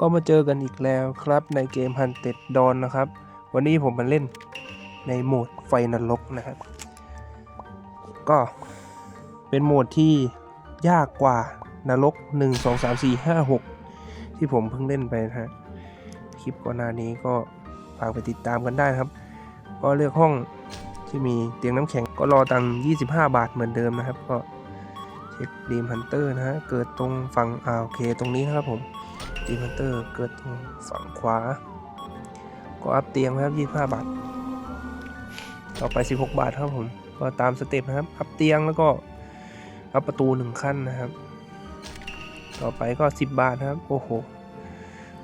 ก็มาเจอกันอีกแล้วครับในเกม Hunted Dawn นะครับ วันนี้ผมมาเล่นในโหมดไฟนรกนะครับ ก็เป็นโหมดที่ยากกว่านรก 1 2 3 4 5 6 ที่ผมเพิ่งเล่นไปนะฮะ คลิปก่อนหน้านี้ก็ฝากไปติดตามกันได้ครับ ก็เลือกห้องที่มีเตียงน้ำแข็งก็รอตังค์25 บาทเหมือนเดิมนะครับ ก็เช็คดีมฮันเตอร์นะฮะ เกิดตรงฝั่งอ่าโอเคตรงนี้นะครับผม ดีมฮันเตอร์เกิดตรงฝั่งขวา ก็อัพเตียงนะครับ 25 บาท ต่อไป 16 บาทครับผม ก็ตามสเต็ปนะครับ อัพเตียงแล้วก็อัพประตูหนึ่งขั้นนะครับ ต่อไปก็ 10 บาทครับ โอ้โห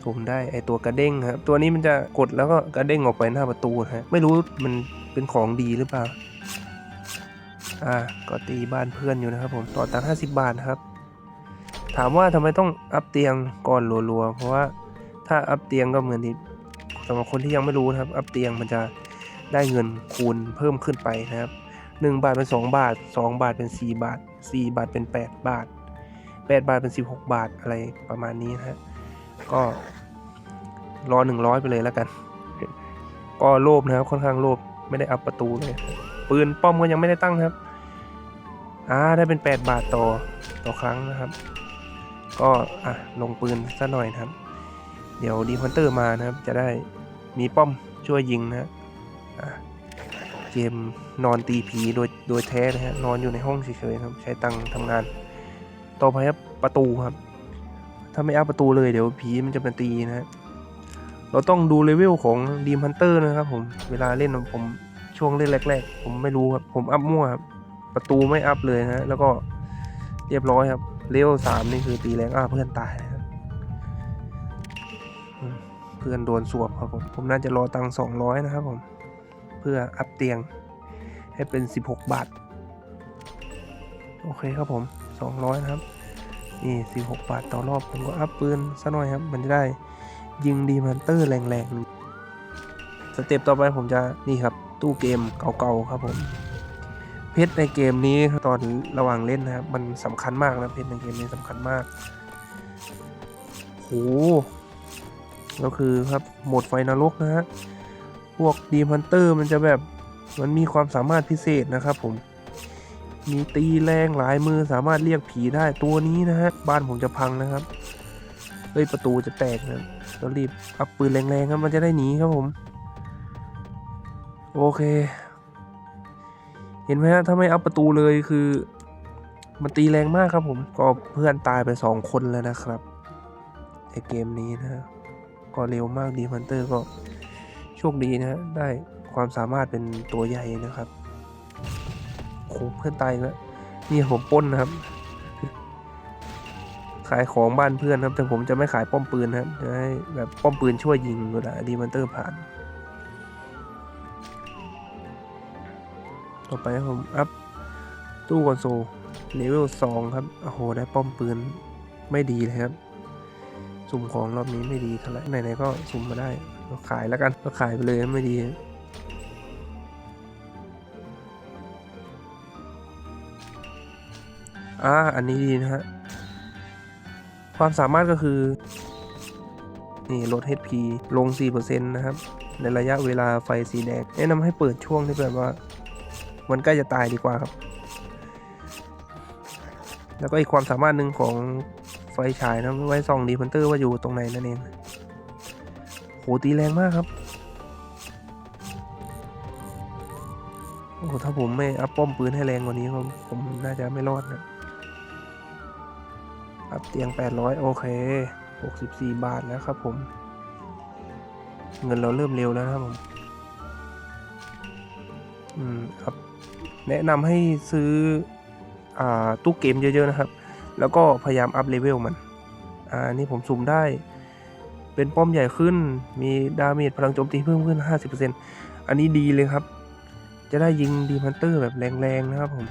ผมได้ไอตัวกระเด้งครับ ตัวนี้มันจะกดแล้วก็กระเด้งออกไปหน้าประตูฮะ ไม่รู้มันเป็นของดีหรือเปล่า อ่า ก็ตีบ้านเพื่อนอยู่นะครับผม ต่อตังค์50 บาทครับ ถามว่าทำไมต้องอัพเตียงก่อนรัวๆ เพราะว่าถ้าอัพเตียงก็เหมือนที่สำหรับคนที่ยังไม่รู้นะครับ อัพเตียงมันจะได้เงินคูณเพิ่มขึ้นไปนะครับ 1 บาทเป็น 2 บาท 2 บาทเป็น 4 บาท 4 บาทเป็น 8 บาท 8 บาทเป็น 16 บาทอะไรประมาณนี้นะฮะก็รอหนึ่งร้อยไปเลยแล้วกัน ก็โลภนะครับค่อนข้างโลภไม่ได้อัพประตูเลย ปืนป้อมก็ยังไม่ได้ตั้งครับอ่าได้เป็น 8 บาทต่อต่อครั้งนะครับ ก็อะลงปืนซะหน่อยนะครับ เดี๋ยวดีพันเตอร์มานะครับ จะได้มีป้อมช่วยยิงนะเกมนอนตีผีโดยโดยแท้นะฮะนอนอยู่ในห้องเฉยๆครับ ใช้ตังทำงาน ต่อไปครับประตูครับ ถ้าไม่อัพประตูเลยเดี๋ยวผีมันจะมาตีนะฮะเราต้องดูเลเวลของดีมฮันเตอร์นะครับผมเวลาเล่นผมช่วงเล่นแรก ๆ ผมไม่รู้ครับ ผมอัพมั่วครับประตูไม่อัพเลยนะฮะแล้วก็เรียบร้อยครับ เลเวลสามนี่คือตีแรงอ้าเพื่อนตายนะครับเพื่อนโดนสวบครับผมผมน่าจะรอตังค์สองร้อยนะครับผมเพื่ออัพเตียงให้เป็นสิบหกบาท โอเคครับผมสองร้อยนะครับ นี่ 16 บาทต่อรอบ ผมก็อัพปืนซะหน่อยครับ มันจะได้ยิงดีมันเตอร์แรงๆสเต็ปต่อไปผมจะนี่ครับ ตู้เกมเก่าๆครับผม เพชรในเกมนี้ตอนระหว่างเล่นนะครับมันสำคัญมากนะเพชรในเกมนี้สำคัญมากโหก็คือครับโหมดไฟนรกนะฮะพวกดีมันเตอร์มันจะแบบมันมีความสามารถพิเศษนะครับผม มีตีแรงหลายมือสามารถเรียกผีได้ตัวนี้นะฮะบ้านผมจะพังนะครับเฮ้ยประตูจะแตกนะต้องรีบอัพปืนแรงๆครับมันจะได้หนีครับผม โอเค เห็นไหมฮะถ้าไม่อัพประตูเลยคือ มันตีแรงมากครับผมก็เพื่อนตายไปสองคนแล้วนะครับในเกมนี้นะฮะก็เร็วมากดีพันเตอร์ก็โชคดีนะฮะได้ความสามารถเป็นตัวใหญ่นะครับโอ้โหเพื่อนตายแล้วนี่ผมป้นนะครับ ขายของบ้านเพื่อนครับ แต่ผมจะไม่ขายป้อมปืนนะครับจะให้แบบป้อมปืนช่วยยิงเวลาดีมันเตอร์ผ่าน ต่อไปผมอัพตู้คอนโซลเลเวลสองครับ โอ้โห ได้ป้อมปืนไม่ดีเลยครับ สุ่มของรอบนี้ไม่ดีเท่าไหร่ไหนๆก็สุ่มมาได้ก็ขายแล้วกันก็ขายไปเลยไม่ดีอ่าอันนี้ดีนะฮะ ความสามารถก็คือ นี่ลด HP ลง 4%นะครับ ในระยะเวลาไฟสีแดง แนะนำให้เปิดช่วงที่แบบว่า มันใกล้จะตายดีกว่าครับ แล้วก็อีกความสามารถหนึ่งของไฟฉายนะไว้ส่องดีพันเตอร์ว่าอยู่ตรงไหนนั่นเองโหตีแรงมากครับ โอ้โหถ้าผมไม่อัพป้อมปืนให้แรงกว่านี้ผมผมน่าจะไม่รอดนะอัพเตียง 800 โอเค 64 บาทแล้วครับผม เงินเราเริ่มเร็วแล้วนะครับผม อืมครับ แนะนำให้ซื้ออตู้เกมเยอะๆนะครับ แล้วก็พยายามอัพเลเวลมันอ่านี่ผมสุ่มได้ เป็นป้อมใหญ่ขึ้น มีดาเมจพลังโจมตีเพิ่มขึ้น 50%อันนี้ดีเลยครับ จะได้ยิงดีพันเตอร์แบบแรงๆนะครับผม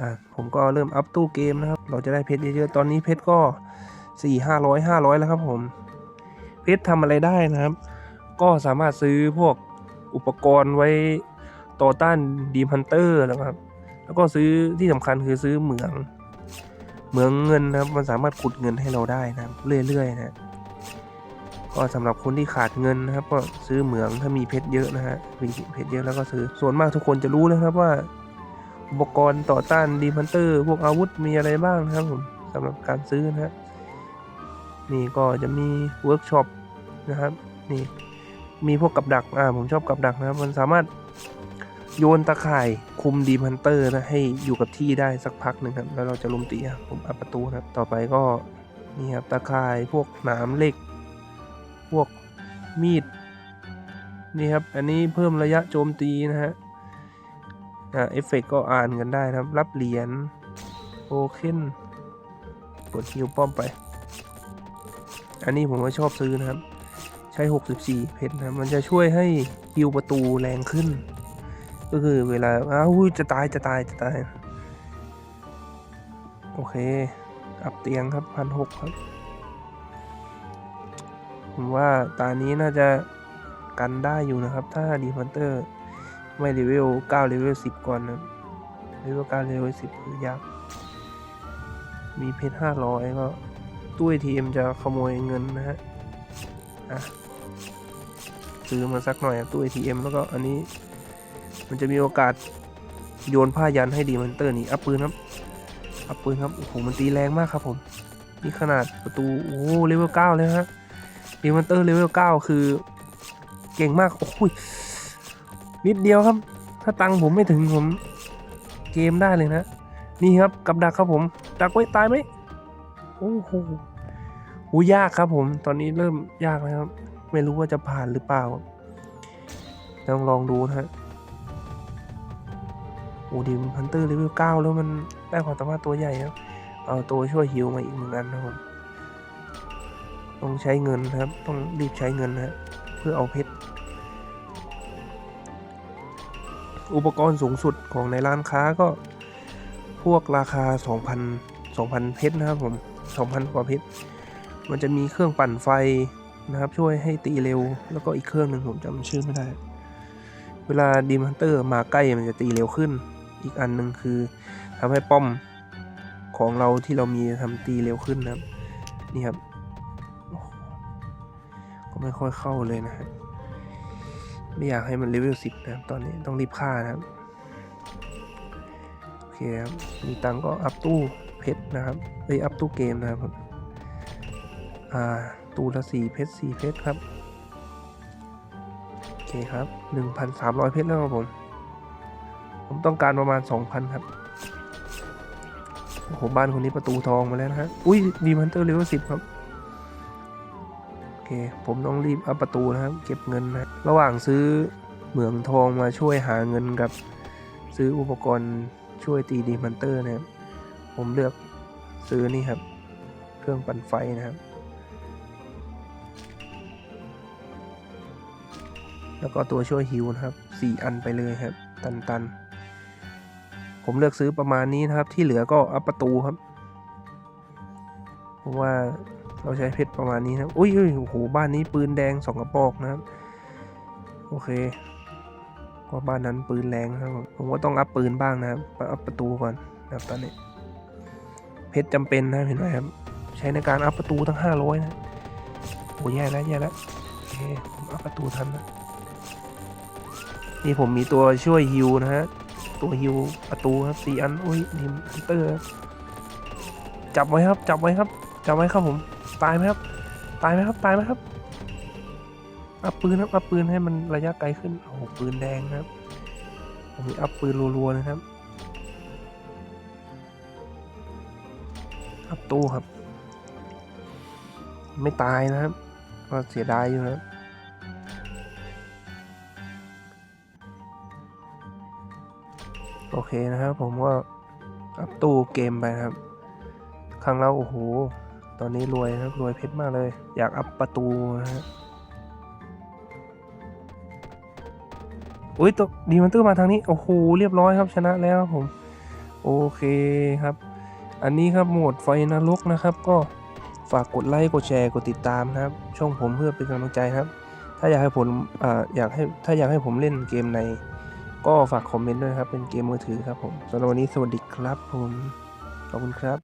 อ่าผมก็เริ่มอัพตู้เกมนะครับ เราจะได้เพชรเยอะๆ ตอนนี้เพชรก็สี่ห้าร้อยห้าร้อยแล้วครับผม เพชรทำอะไรได้นะครับ ก็สามารถซื้อพวกอุปกรณ์ไว้ ต่อต้านดีมันเตอร์นะครับ แล้วก็ซื้อที่สำคัญคือซื้อเหมือง เหมืองเงินนะครับ มันสามารถขุดเงินให้เราได้นะเรื่อยๆนะก็สำหรับคนที่ขาดเงินนะครับ ก็ซื้อเหมืองถ้ามีเพชรเยอะนะฮะมีเพชรเยอะแล้วก็ซื้อส่วนมากทุกคนจะรู้นะครับว่า อุปกรณ์ต่อต้านดีพันเตอร์ พวกอาวุธมีอะไรบ้างนะครับผมสำหรับการซื้อนะฮะนี่ก็จะมีเวิร์กช็อปนะครับนี่มีพวกกับดักอ่าผมชอบกับดักนะครับ มันสามารถ โยนตะข่ายคุมดีพันเตอร์นะให้อยู่กับที่ได้สักพักหนึ่งครับ แล้วเราจะลุมตีผมอัดประตูนะครับ ต่อไปก็นี่ครับตะข่ายพวกหนามเหล็ก พวกมีดนี่ครับ อันนี้เพิ่มระยะโจมตีนะฮะอ่าเอฟเฟกก็อ่านกันได้ครับ รับเหรียญโอเคนกดฮิวป้อมไป อันนี้ผมก็ชอบซื้อนะครับ ใช้ 64 เพชรนะมันจะช่วยให้ฮิวประตูแรงขึ้น ก็คือเวลาอ้าวจะตายจะตายจะตาย โอเค อัพเตียงครับพันหกครับ ผมว่าตานี้น่าจะกันได้อยู่นะครับ ถ้าดีพันเตอร์ไม่เลเวล9เลเวล10 ก่อนนะเลเวล9เลเวล10 คือยาก มีเพชร500 ก็ตู้ ATM จะขโมยเงินนะฮะ อะซื้อมาสักหน่อยตู้ ATM แล้วก็อันนี้ มันจะมีโอกาสโยนผ้ายันให้ดีมันเตอร์นี่อัพปืนครับอัพปืนครับโอ้โหมันตีแรงมากครับผมนี่ขนาดประตูโอ้เลเวล9เลยฮะดีมันเตอร์เลเวล9คือ เก่งมากโอ้ยนิดเดียวครับ ถ้าตังผมไม่ถึงผมเกมได้เลยนะ นี่ครับกับดักครับผมดักไว้ตายไหมโอ้โหโหยากครับผม ตอนนี้เริ่มยากแล้วครับ ไม่รู้ว่าจะผ่านหรือเปล่าต้องลองดูนะฮะ อ้ดิมพันเตอร์เลเวลเก้าแล้วมันได้ความสามารถตัวใหญ่ครับ เอาตัวช่วยฮิวมาอีกหนึ่งอันนะครับผมต้องใช้เงินครับ ต้องรีบใช้เงินนะเพื่อเอาเพชร อุปกรณ์สูงสุดของในร้านค้าก็พวกราคา 2,000 2,000 เพชรนะครับผม 2,000 กว่าเพชร มันจะมีเครื่องปั่นไฟนะครับ ช่วยให้ตีเร็ว แล้วก็อีกเครื่องหนึ่งผมจำชื่อไม่ได้ เวลาดีมันเตอร์มาใกล้มันจะตีเร็วขึ้น อีกอันหนึ่งคือทำให้ป้อมของเราที่เรามีทำตีเร็วขึ้นนะครับ นี่ครับ ก็ไม่ค่อยเข้าเลยนะฮะไม่อยากให้มันเลเวลสิบนะครับตอนนี้ต้องรีบฆ่านะครับโอเคครับมีตังก็อัพตู้เพชรนะครับเอ้ยอัพตู้เกมนะครับอ่าตู้ละสี่เพชรสี่เพชรครับโอเคครับหนึ่งพันสามร้อยเพชรแล้วครับผม ผมต้องการประมาณสองพันครับ โอ้โห บ้านคนนี้ประตูทองมาแล้วนะฮะ อุ้ยดีมันเตอร์เลเวลสิบครับ โอเค ผมต้องรีบเอัพประตูนะครับ เก็บเงินนะ ระหว่างซื้อเหมืองทองมาช่วยหาเงินกับ ซื้ออุปกรณ์ช่วยตีดีมันเตอร์นะครับ ผมเลือกซื้อนี่ครับ เครื่องปั่นไฟนะครับแล้วก็ตัวช่วยฮิวนะครับ 4 อันไปเลยครับ ตันตันๆ ผมเลือกซื้อประมาณนี้นะครับ ที่เหลือก็อัพประตูครับเพราะว่าเราใช้เพชรประมาณนี้นะครับอุ้ยอุ้ยโอ้โห บ้านนี้ปืนแดงสองกระบอกนะครับ โอเคก็บ้านนั้นปืนแรงครับ ผมก็ต้องอัพปืนบ้างนะครับ อัพประตูก่อนนะครับตอนนี้ เพชรจำเป็นนะเห็นไหมครับ ใช้ในการอัพประตูทั้ง500นะโอ้ยแย่แล้วแย่แล้วโอเคผมอัพประตูทันนะนี่ผมมีตัวช่วยฮิวนะฮะ ตัวฮิวประตูครับสี่อันอุ้ยดิมฮันเตอร์จับไว้ครับ จับไว้ครับ จับไว้ครับผม ตายไหมครับ ตายไหมครับ ตายไหมครับอัพปืนครับอัพปืนให้มันระยะไกลขึ้นโอ้โหปืนแดงครับ ผมมีอัพปืนรัวๆนะครับอัพตู้ครับ ไม่ตายนะครับ ก็เสียดายอยู่นะครับ โอเคนะครับ ผมก็อัพตู้เกมไปครับ ครั้งแล้วโอ้โห ตอนนี้รวยครับรวยเพชรมากเลย อยากอัพประตูนะฮะอุ้ยตกดีมันตื้อมาทางนี้ โอ้โห เรียบร้อยครับชนะแล้วครับผม โอเคครับ อันนี้ครับโหมดไฟนรกนะครับ ก็ฝากกดไลค์ กดแชร์ กดติดตามนะครับ ช่องผมเพื่อเป็นกำลังใจครับ ถ้าอยากให้ผมอ่าอยากให้ ถ้าอยากให้ผมเล่นเกมใน ก็ฝากคอมเมนต์ด้วยครับ เป็นเกมมือถือครับผมสำหรับวันนี้สวัสดีครับผม ขอบคุณครับ